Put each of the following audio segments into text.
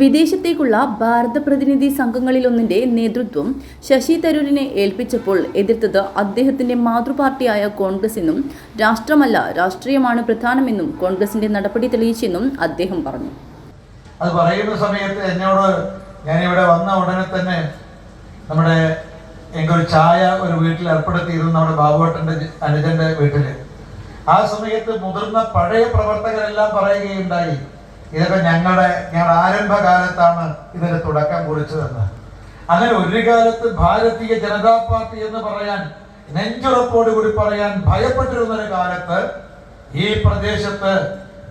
വിദേശത്തേക്കുള്ള ഭാരത പ്രതിനിധി സംഘങ്ങളിലൊന്നിന്റെ നേതൃത്വം ശശി തരൂരിനെ ഏൽപ്പിച്ചപ്പോൾ എതിർത്തത് അദ്ദേഹത്തിന്റെ മാതൃപാർട്ടിയായ കോൺഗ്രസെന്നും രാഷ്ട്രമല്ല രാഷ്ട്രീയമാണ് പ്രധാനമെന്നും കോൺഗ്രസിന്റെ നടപടി തെളിയിച്ചെന്നും അദ്ദേഹം പറഞ്ഞു. അത് പറയുന്ന സമയത്ത് എന്നോട് ഞാൻ ഇവിടെ വന്ന ഉടനെ തന്നെ നമ്മുടെ എനിക്കൊരു ചായ ഒരു വീട്ടിൽ ഏർപ്പെടുത്തിയിരുന്നു നമ്മുടെ ബാബുവേട്ടന്റെ അനുജന്റെ വീട്ടിൽ. ആ സമയത്ത് മുതിർന്ന പഴയ പ്രവർത്തകരെല്ലാം പറയുകയുണ്ടായി. ഇതൊക്കെ ഞങ്ങളുടെ ഞങ്ങളുടെ ആരംഭകാലത്താണ് ഇതിന് തുടക്കം കുറിച്ചതെന്ന് അങ്ങനെ ഒരു കാലത്ത് ഭാരതീയ ജനതാ പാർട്ടി എന്ന് പറയാൻ നെഞ്ചുറപ്പോടുകൂടി പറയാൻ ഭയപ്പെട്ടിരുന്ന ഒരു കാലത്ത് ഈ പ്രദേശത്ത്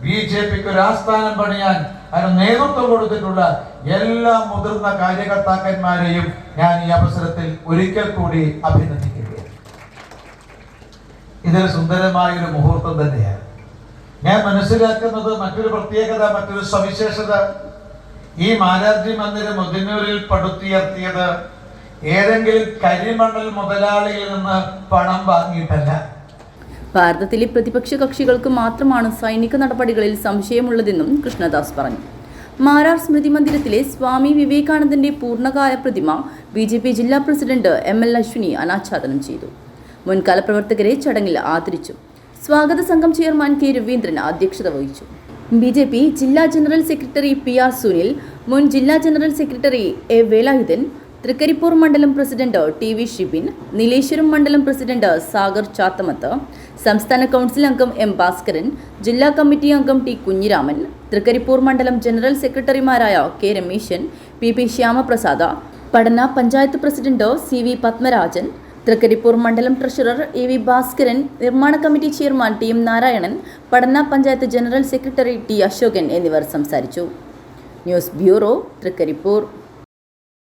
ബി ജെ പിക്ക് ഒരു ആസ്ഥാനം പണിയാൻ അതിന് നേതൃത്വം കൊടുത്തിട്ടുള്ള എല്ലാ മുതിർന്ന കാര്യകർത്താക്കന്മാരെയും ഞാൻ ഈ അവസരത്തിൽ ഒരിക്കൽ കൂടി അഭിനന്ദിക്കുകയാണ്. ഇതൊരു സുന്ദരമായ ഒരു മുഹൂർത്തം തന്നെയാണ്. ഞാൻ മനസ്സിലാക്കുന്നത് മറ്റൊരു പ്രത്യേകത മറ്റൊരു സവിശേഷത. ഈ മാരാർജി മന്ദിരം ഒതിനൂരിൽ പടുത്തുയർത്തിയത് ഏതെങ്കിലും കരിമണൽ മുതലാളിയിൽ നിന്ന് പണം വാങ്ങിയിട്ടല്ല. ഭാരതത്തിലെ പ്രതിപക്ഷ കക്ഷികൾക്ക് മാത്രമാണ് സൈനിക നടപടികളിൽ സംശയമുള്ളതെന്നും കൃഷ്ണദാസ് പറഞ്ഞു. മാരാർ സ്മൃതി മന്ദിരത്തിലെ സ്വാമി വിവേകാനന്ദന്റെ പൂർണകായ പ്രതിമ ബി ജെ പി ജില്ലാ പ്രസിഡന്റ് എം എൽ അശ്വിനി അനാച്ഛാദനം ചെയ്തു. മുൻകാല പ്രവർത്തകരെ ചടങ്ങിൽ ആദരിച്ചു. സ്വാഗത സംഘം ചെയർമാൻ കെ രവീന്ദ്രൻ അധ്യക്ഷത വഹിച്ചു. ബി ജെ പി ജില്ലാ general secretary P R Sunil മുൻ ജില്ലാ general secretary A Velayudhan Thrikaripur മണ്ഡലം president T V Shibin Nileshwaram മണ്ഡലം പ്രസിഡന്റ് സാഗർ ചാത്തമത്ത് സംസ്ഥാന കൗൺസിൽ അംഗം എം ഭാസ്കരൻ ജില്ലാ കമ്മിറ്റി അംഗം ടി കുഞ്ഞിരാമൻ തൃക്കരിപ്പൂർ മണ്ഡലം ജനറൽ സെക്രട്ടറിമാരായ K Rameshan P P Shyamaprasad പഠന panchayat president C V Padmarajan Thrikaripur മണ്ഡലം ട്രഷറർ എ വി ഭാസ്കരൻ നിർമ്മാണ committee chairman T M Narayanan Padanna panchayat general secretary T Ashokan എന്നിവർ സംസാരിച്ചു. News bureau Thrikaripur.